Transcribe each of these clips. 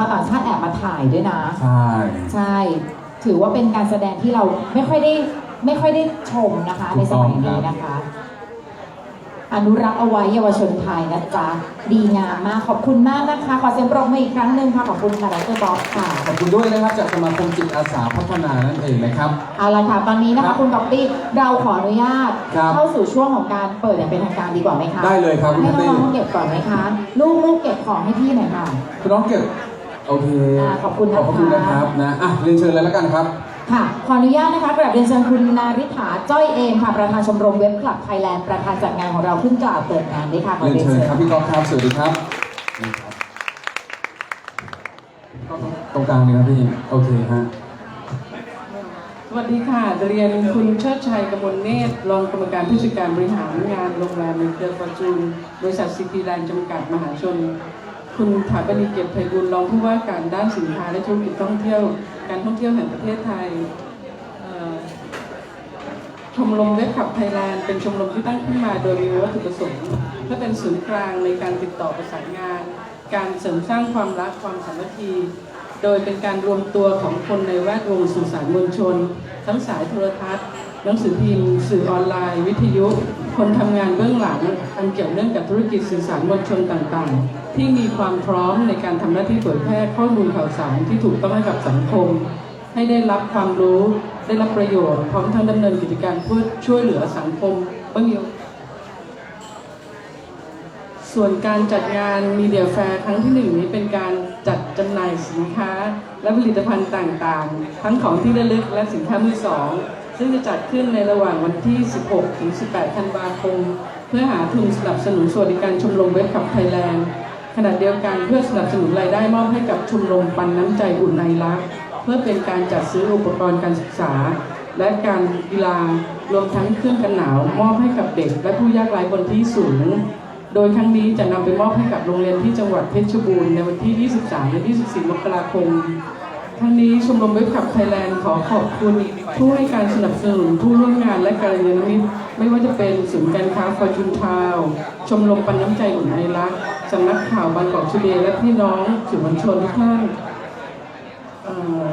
าวต่างชาติแอบมาถ่ายด้วยนะ ใช่ ใช่ ถือว่าเป็นการแสดงที่เราไม่ค่อยได้ไม่ค่อยได้ชมนะคะ ในสมัยนี้นะคะ อนุรักษ์เอาไว้เยาวชนไทยนะจ๊ะ ดีงามมาก ขอบคุณมากนะคะ ขอเสียงปรบมืออีกครั้งหนึ่งค่ะ ขอบคุณค่ะดรบ๊อบค่ะ ขอบคุณด้วยนะครับจากสมาคมจิตอาสาพัฒนานั่นเองนะครับ เอาละค่ะ ตอนนี้นะครัคะบคุณบ๊อบบี้เราขออนุญาต ครับ เข้าสู่ช่วงของการเปิดอย่างเป็นทางการดีกว่าไหมคะได้เลยครับคุณให้แพตตี้น้องๆเก็บก่อนไหมคะ ลูกลูกเก็บของให้พี่หน่อยค่ะ คุณน้องเก็บ โอเคอ่าขอบคุณนะคะ ขอบคุณนะครับนะอะเรียนเชิญเลยแล้วกันครับ ค่ะ ขออนุญาตนะคะกราบเรียนเชิญคุณนาริฐาจ้อยเอมค่ะ ประธานชมรมเว็บคลับไทยแลนด์ประธานจัดงานของเราขึ้นกล่าวเปิดงานด้วยค่ะขอเรียนเรียนเชิญเชิญครับพี่ก๊อฟครับสวัสดีครับนี่ครับตรงกลางเลยครับพี่โอเคฮะสวัสดีค่ะ เรียนคุณเชิดชัยกมลเนตรรองกรรมการผู้จัดการบริหารงานโรงแรมในเครือฟอร์จูนบริษัทซีพีแลนด์จำกัดมหาชน คุณถาปณีเกียรติไพบุญรองผู้ว่าการด้านสินค้าและธุรกิจท่องเที่ยว การท่องเที่ยวแห่งประเทศไทยชมรมเว็บขับไทยแลนด์เป็นชมรมที่ตั้งขึ้นมาโดยมีวัตถุประสงค์เพื่อเป็นศูนย์กลางในการติดต่อประสานงาน การเสริมสร้างความรักความสามัคคี โดยเป็นการรวมตัวของคนในแวดวงสื่อสารมวลชน ทั้งสายโทรทัศน์หนังสือพิมพ์สื่อออนไลน์ วิทยุ คนทำงานเบื้องหลังอันเกี่ยวเนื่องกับธุรกิจสื่อสารมวลชนต่างๆ ที่มีความพร้อมในการทำหน้าที่เผยแพร่ข้อมูลข่าวสารที่ถูกต้องให้กับสังคม ให้ได้รับความรู้ได้รับประโยชน์พร้อมทั้งดำเนินกิจการเพื่อช่วยเหลือสังคมเบื้องยส่วนการจัดงานมีเดียแฟร์ครั้งที่หนึ่งนี้เป็นการจัดจำหน่ายสินค้า และผลิตภัณฑ์ต่างๆ ทั้งของที่ระลึกและสินค้ามือสอง ซึ่งจะจัดขึ้นในระหว่างวันที่ 16 ถึง 18 ธันวาคม เพื่อหาทุนสนับสนุนสวัสดิการชมรมเว็บขับไทยแลนด์ ขณะเดียวกันเพื่อสนับสนุนรายได้มอบให้กับชมรมปันน้ำใจอุ่นไอรัก เพื่อเป็นการจัดซื้ออุปกรณ์การศึกษา และการกีฬารวมทั้งเครื่องกันหนาว มอบให้กับเด็ก และผู้ยากไร้บนที่สูง โดยครั้งนี้จะนำไปมอบให้กับโรงเรียนที่จังหวัดเพชรบูรณ์ในวันที่ 23 และ 24 มกราคมทั้งนี้ชมรมเว็บขับไทยแลนด์ขอขอบคุณผู้ให้การสนับสนุนผู้ร่วมงานและการยานมิตรไม่ว่าจะเป็นศูนย์การค้าฟอร์จูนทาวชมรมปันน้ำใจอุ่นไอรัก สำนักข่าวบางกอกชูเดย์และพี่น้องสื่อมวลชนทุกท่านเอ่อ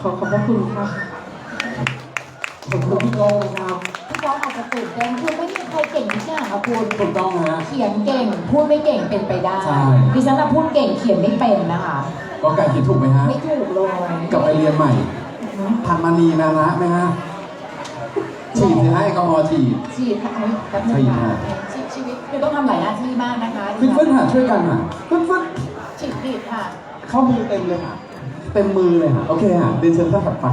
ขอขอบพระคุณค่ะขอบคุณพี่โก้นะครับพี่ก๊อฟอาจจะตื่นเต้นคือไม่มีใครเก่งทุกอย่างค่ะคุณถูกต้องฮะเขียนเก่ง พูดไม่เก่งเป็นไปได้ใช่ดิฉันน่ะพูดเก่งเขียนไม่เป็นนะคะก็ไก่คิดถูกไหมฮะไม่ถูกเลยกลับไปเรียนใหม่ทันมานีนานะไหมฮะฉีดสิให้แอลกอฮอล์ฉีดฉีดค่ะแป๊บนึงฉีดค่ะค่ะชีชีวิต คือต้องทำหลายหน้าที่มากนะคะฟึ้นฟึ้นๆหาช่วยกันหาฟึ้นฟึ้นฉีดผิดค่ะ เข้ามือเต็มเลยค่ะ เต็มมือเลยค่ะ โอเคค่ะเรียนเชิญท่านถัดไป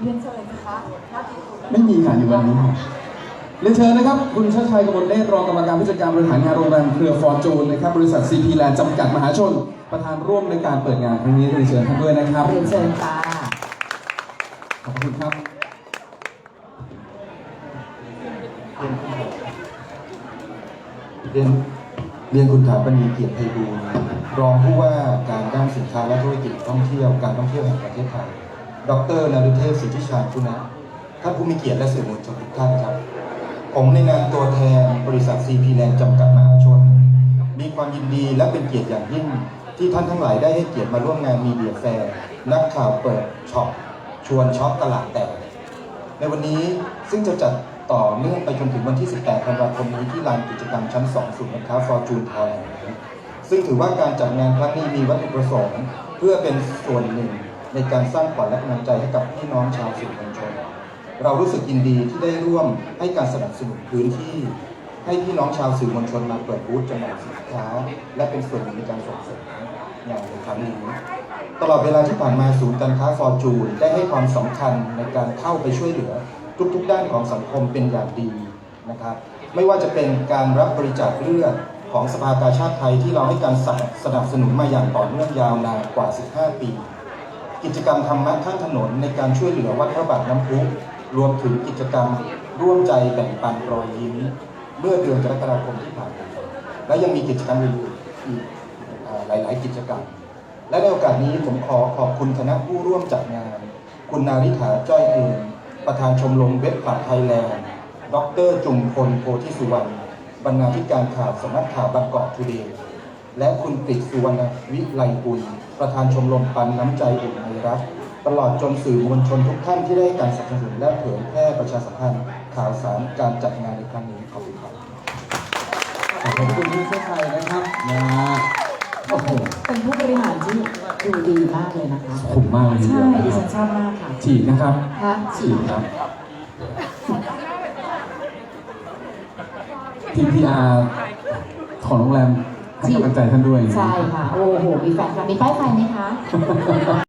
เรียนเชิญนะคะหน้าที่คุณไม่มีค่ะอยู่วันนี้ค่ะเรียนเชิญนะครับ คุณชาติชัยกมลเนตรรองกรรมการผู้จัดการบริหารงานโรงแรมเครือฟอร์จูนนะครับบริษัทซีพีแลนด์จำกัดมหาชน ประธานร่วมในการเปิดงานครั้งนี้เรียนเชิญท่านด้วยนะครับเรียนเชิญค่ะขอบคุณครับเรียนเรียนคุณถาปณีเกียรติไพบูลย์รองผู้ว่าการด้านสินค้าและธุรกิจท่องเที่ยวการท่องเที่ยวแห่งประเทศไทย ดรนฤเทพสิทธิชาญคุณะท่านผู้มีเกียรติและสื่อมวลชนทุกท่านครับ ผมในนามตัวแทนบริษัทซีพีแลนด์จำกัดมหาชน มีความยินดีและเป็นเกียรติอย่างยิ่ง ที่ท่านทั้งหลายได้ให้เกียรติมาร่วมงานมีเดียแฟร์นักข่าวเปิดช็อปชวนช็อปตลาดแตกในวันนี้ซึ่งจะจัด ต่อเนื่องไปจนถึงวันที่ 18 ธันวาคมนี้ที่ลานกิจกรรมชั้น 2 ศูนย์การค้าฟอร์จูนทาวน์ซึ่งถือว่าการจัดงานครั้งนี้มีวัตถุประสงค์ เพื่อเป็นส่วนหนึ่งในการสร้างขวัญและกำลังใจให้กับพี่น้องชาวสื่อมวลชน เรารู้สึกยินดีที่ได้ร่วมให้การสนับสนุนพื้นที่ ให้พี่น้องชาวสื่อมวลชนมาเปิดบูธจำหน่ายสินค้า และเป็นส่วนหนึ่งในการส่งเสริมงานในครั้งนี้ตลอดเวลาที่ผ่านมาศูนย์การค้าฟอร์จูนได้ให้ความสำคัญในการเข้าไปช่วยเหลือ ทุกๆด้านของสังคมเป็นอย่างดีนะครับไม่ว่าจะเป็นการรับบริจาคเลือดของสภากาชาติไทยที่เราให้การสนับสนุนมาอย่างต่อเนื่องยาวนานกว่า 15 ปี กิจกรรมธรรมะข้างถนนในการช่วยเหลือวัดพระบาทน้ำพุรวมถึงกิจกรรมร่วมใจแบ่งปันรอยยิ้มเมื่อเดือนกรกฎาคมที่ผ่านมาและยังมีกิจกรรมอื่นอีกหลาย ๆ กิจกรรม และในโอกาสนี้ผมขอขอบคุณคณะผู้ร่วมจัดงาน คุณนาริฐาจ้อยเอง ประธานชมรมเว็บคลับไทยแลนด์ ดรจุมพลโพธิสุวรรณ บรรณาธิการข่าวสำนักข่าวบางกอกทูเดย์ และคุณกฤษสุวรรณวิไลกุลประธานชมรมปันน้ำใจอุ่นไอรักตลอดจนสื่อมวลชนทุกท่านที่ได้การสนับสนุนและเผยแพร่ประชาสัมพันธ์ข่าวสารการจัดงานในครั้งนี้ขอบคุณครับ ขอบคุณพี่เชิดชัยนะครับนะฮะโอ้โห เป็นผู้บริหารที่ ดูดีมากเลยนะคะขอบคุณมากเลยทีเดีใช่ยวนะดิคฉัรับนชอบมากค่ะฉีดนะครับค่ะฉีดครับ TPR ของโรงแรมให้กำลังใจท่านด้วย ใช่ค่ะ โอ้โห มีแฟนคลับมีป้ายไฟไหมคะ